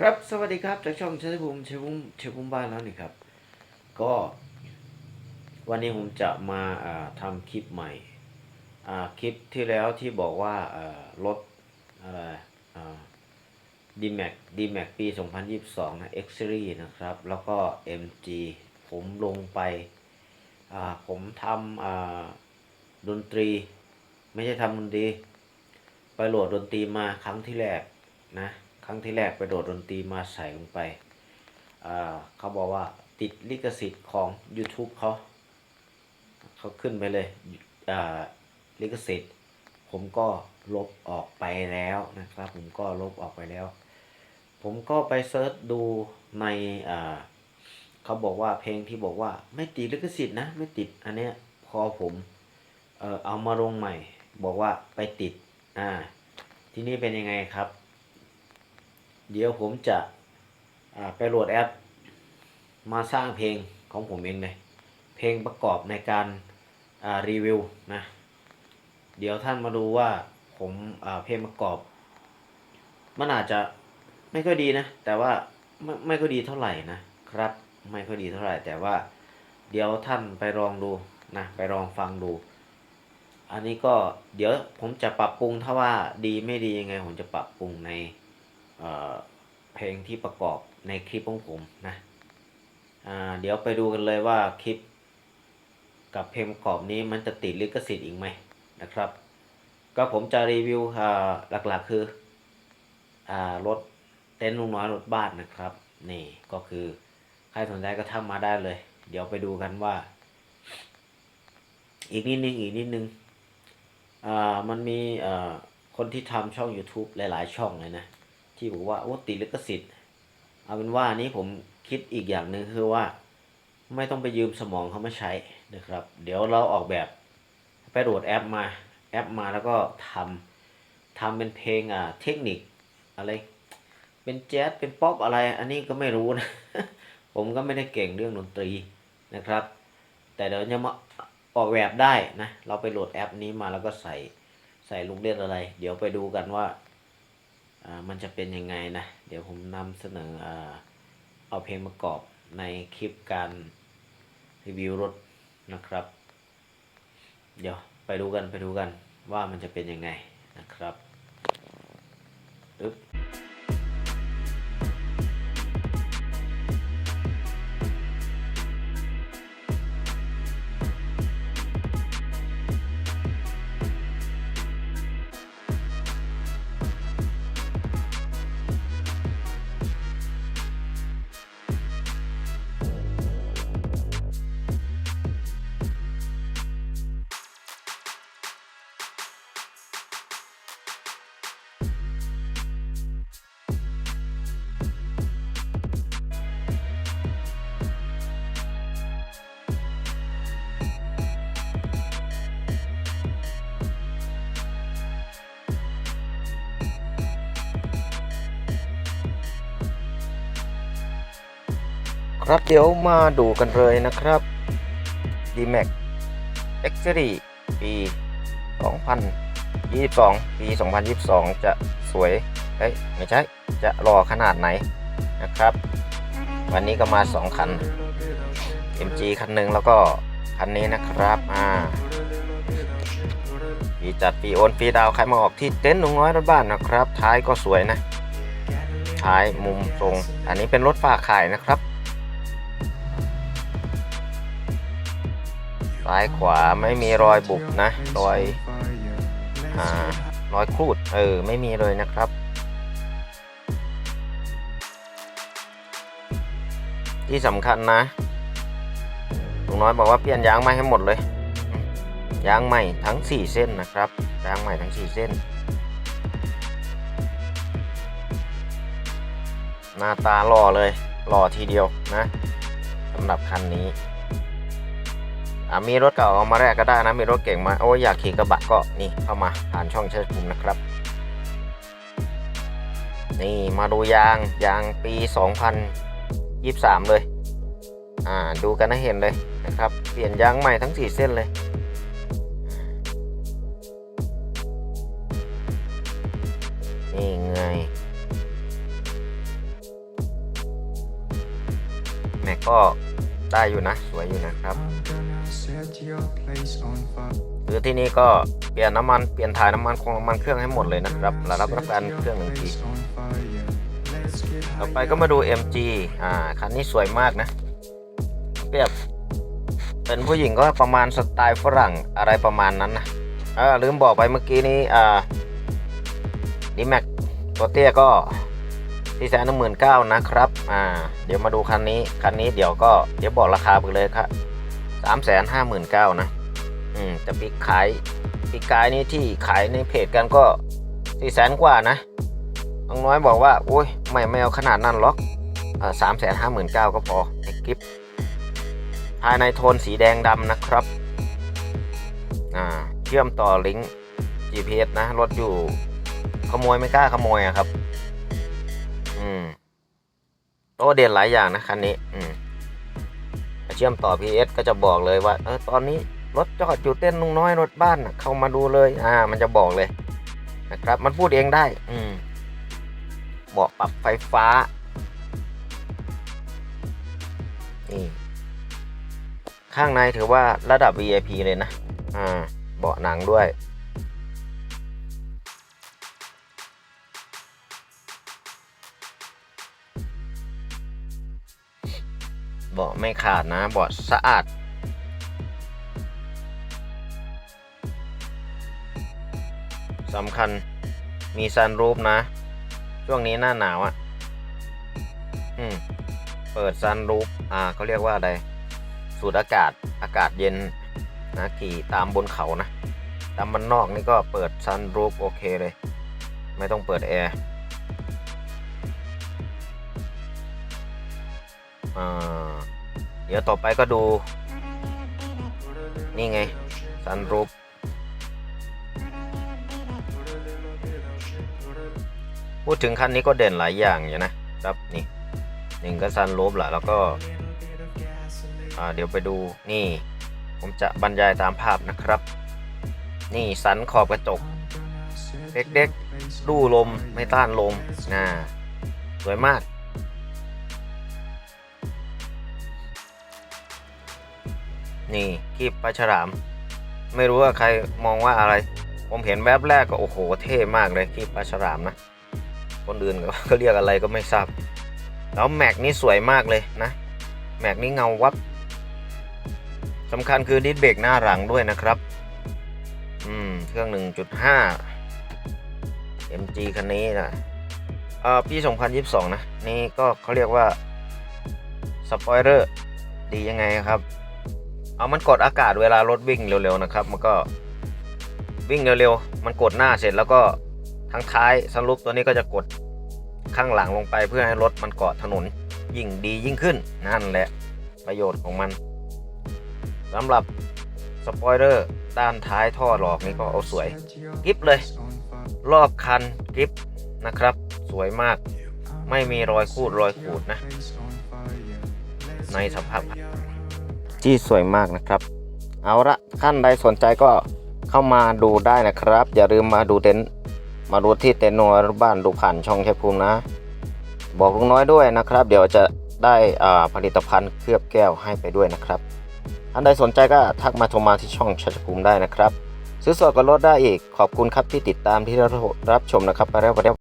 ครับสวัสดีครับจากช่องชัยภูมิชัยภูมิชัยภูมิบ้านแล้วนี่ครับ ก็วันนี้ผมจะมาอ่าทำคลิปใหม่คลิปที่แล้วที่บอกว่าอ่ารถอะไรอ่า D-Max D-Max ปี 2022 นะ X Series นะครับ แล้วก็ MG ผมลงไปผมทำดนตรี ไม่ใช่ทำดนตรี ไปโหลดดนตรีมาครั้งที่แรกนะ ครั้งที่แรกไปโหลดดนตรีมาใส่ลงไป เขาบอกว่าติดลิขสิทธิ์ของ YouTube เขา เขาขึ้นไปเลยลิขสิทธิ์ ผมก็ลบออกไปแล้วนะครับ ผมก็ลบออกไปแล้ว ผมก็ไปเซิร์ชดูในเขาบอกว่าเพลงที่บอกว่าไม่ติดลิขสิทธิ์นะ ไม่ติดอันเนี้ยพอผมเออเอามาลงใหม่ บอกว่าไปติดอ่า ทีนี้เป็นยังไงครับ เดี๋ยวผมจะไปโหลดแอป มาสร้างเพลงของผมเองเลย เพลงประกอบในการรีวิวนะ เดี๋ยวท่านมาดูว่าผมาเพลงประกอบ มันอาจจะไม่ค่อยดีนะ แต่ว่าไม่ไม่ค่อยดีเท่าไหร่นะครับ ไม่ค่อยดีเท่าไหร่ แต่ว่าเดี๋ยวท่านไปลองดูนะไปลองฟังดู อันนี้ก็เดี๋ยวผมจะปรับปรุงถ้าว่าดีไม่ดียังไงผมจะปรับปรุงใน เพลงที่ประกอบในคลิปของผมนะเดี๋ยวไปดูกันเลยว่าคลิป กับเพลงประกอบนี้มันจะติดลิขสิทธิ์อีกไหมนะครับ ก็ผมจะรีวิวหลักๆคืออรถเต็นท์ลุงน้อยรถบ้านนะครับ นี่ก็คือใครสนใจก็ทำมาได้เลย เดี๋ยวไปดูกันว่า อีกนิดนึงอีกนิดนึงมันมีคนที่ทำช่อง YouTube หลาย ๆ ช่องเลยนะ ที่บอกว่าโอ้ติดลิขสิทธิ์เอาเป็นว่านี้ผมคิดอีกอย่างหนึ่งคือว่า ไม่ต้องไปยืมสมองเขามาใช้นะครับ เดี๋ยวเราออกแบบไปโหลดแอปมาแอปมาแล้วก็ทำทำเป็นเพลงอ่าเทคนิคอะไร เป็นแจ๊สเป็นป๊อปอะไร อันนี้ก็ไม่รู้นะ ผมก็ไม่ได้เก่งเรื่องดนตรีนะครับ แต่เดี๋ยวจะมาออกแบบได้นะ เราไปโหลดแอปนี้มาแล้วก็ใส่ใส่ลูกเล่นอะไร เดี๋ยวไปดูกันว่า มันจะเป็นยังไงนะ เดี๋ยวผมนำเสนอเอาเพลงประกอบในคลิปการรีวิวรถนะครับ เดี๋ยวไปดูกันไปดูกันว่ามันจะเป็นยังไงนะครับ ครับเดี๋ยวมาดูกันเลยนะครับ D-Max X c e r i ปี 2022 ปี 2022 จะสวยเอ้ยไม่ใช่ จะรอขนาดไหนนะครับ วันนี้ก็มา 2 คัน MG คันหนึ่งแล้วก็คันนี้นะครับอ่าปีจัดปีโอนปีดาวใครมาออกที่เต็นท์หนุ่งน้อยรถบ้านนะครับ ท้ายก็สวยนะ ท้ายมุมตรง อันนี้เป็นรถฝากขายนะครับ ซ้ายขวาไม่มีรอยบุบนะ รอยอ่ารอยครูด เออ ไม่มีเลยนะครับ ที่สำคัญนะลุงน้อยบอกว่าเปลี่ยนยางใหม่ให้หมดเลย ยางใหม่ทั้ง 4 เส้นนะครับ ยางใหม่ทั้ง 4 เส้น หน้าตาหล่อเลย หล่อทีเดียวนะสำหรับคันนี้ มีรถเก่าเอามาแลกก็ได้นะ มีรถเก่งมา โอ้ยอยากขี่กระบะก็นี่เข้ามาผ่านช่องเชิดภูมินะครับ นี่มาดูยางยางปี 2023 เลย อ่าดูกันให้เห็นเลยนะครับ เปลี่ยนยางใหม่ทั้ง 4 เส้นเลยนี่ไงก็ ได้อยู่นะ สวยอยู่นะครับหรือที่นี่ก็เปลี่ยนน้ำมันเปลี่ยนถ่ายน้ำมันคงน้ำมันเครื่องให้หมดเลยนะครับแล้วรับประกันเครื่องหนึ่งปีต่อไปก็มาดู MG อ่าคันนี้สวยมากนะเปรียบเป็นผู้หญิงก็ประมาณสไตล์ฝรั่งอะไรประมาณนั้นนะเออลืมบอกไปเมื่อกี้นี้อ่าดีแม็กตัวเตี้ยก็ ที่แสนหนึ่งหมื่นเก้านะครับ อ่า เดี๋ยวมาดูคันนี้ คันนี้เดี๋ยวก็เดี๋ยวบอกราคาไปเลยครับสามแสนห้าหมื่นเก้านะ อืม แต่ปีกขายปีกกายนี่ที่ขายในเพจกันก็สี่แสนกว่านะน้องน้อยบอกว่า โอ้ย ไม่ไม่เอาขนาดนั้นหรอกสามแสนห้าหมื่นเก้าก็พอในคลิป ภายในโทนสีแดงดำนะครับ อ่า เชื่อมต่อลิงก์ GPS นะ รถอยู่ขโมยไม่กล้าขโมยอะครับ อืมโตเด่นหลายอย่างนะคันนี้ อืมเชื่อมต่อ PS ก็จะบอกเลยว่าเออตอนนี้รถจอดอยู่เต้นลุงน้อยรถบ้านนะเข้ามาดูเลย อ่า มันจะบอกเลยนะครับ มันพูดเองได้ อืมเบาะปรับไฟฟ้า นี่ ข้างในถือว่าระดับ VIP เลยนะ อ่า เบาะหนังด้วย เบาะไม่ขาดนะเบาะสะอาด สำคัญมีซันรูฟนะ ช่วงนี้หน้าหนาวอะ่ะ อืม เปิดซันรูฟอ่าเขาเรียกว่าอะไร สูดอากาศอากาศเย็นนะขี่ตามบนเขานะ ตามบนนอกนี่ก็เปิดซันรูฟโอเคเลย ไม่ต้องเปิดแอร์ เดี๋ยวต่อไปก็ดู นี่ไงซันรูฟพูดถึงคันนี้ก็เด่นหลายอย่างอยู่นะครับนี่หนึ่งก็ซันรูฟแหละแล้วก็เดี๋ยวไปดูนี่ ผมจะบรรยายตามภาพนะครับ นี่สันขอบกระจกเด็กๆดูลมไม่ต้านลมน่าสวยมาก นี่คีบปลาฉลาม ไม่รู้ว่าใครมองว่าอะไร ผมเห็นแวบแรกก็โอ้โห เท่มากเลยคีบปลาฉลามนะ คนอื่นก็ก็เรียกอะไรก็ไม่ทราบ แล้วแม็กนี่สวยมากเลยนะ แม็กนี่เงาวับสำคัญคือดิสเบรกหน้าหลังด้วยนะครับ อืม เครื่อง 1.5 MG คันนี้นะเอ่อปี 2022 นะ นี่ก็เขาเรียกว่า สปอยเลอร์ ดียังไงครับ เอามันกดอากาศเวลารถวิ่งเร็วๆนะครับ มันก็วิ่งเร็วๆ มันกดหน้าเสร็จแล้วก็ทางท้ายสรุปตัวนี้ก็จะกดข้างหลังลงไปเพื่อให้รถมันเกาะถนนยิ่งดียิ่งขึ้นนั่นแหละประโยชน์ของมันสำหรับสปอยเลอร์ด้านท้ายท่อหลอกนี่ก็เอาสวยกริปเลย รอบคันกริปนะครับ สวยมากไม่มีรอยคูดรอยขูดนะ ในสภาพ ที่สวยมากนะครับ เอาละท่านใดสนใจก็เข้ามาดูได้นะครับ อย่าลืมมาดูเต็นท์มาดูที่เต็นท์นวรบ้านดูผ่านช่องแคภูมินะ บอกลุงน้อยด้วยนะครับ เดี๋ยวจะได้ผลิตภัณฑ์เคลือบแก้วให้ไปด้วยนะครับท่านใดสนใจก็ทักมาโทรมาที่ช่องชัชภูมิได้นะครับ ซื้อสดกับรถได้อีกขอบคุณครับที่ติดตามที่รับชมนะครับไปแล้วไปแล้ว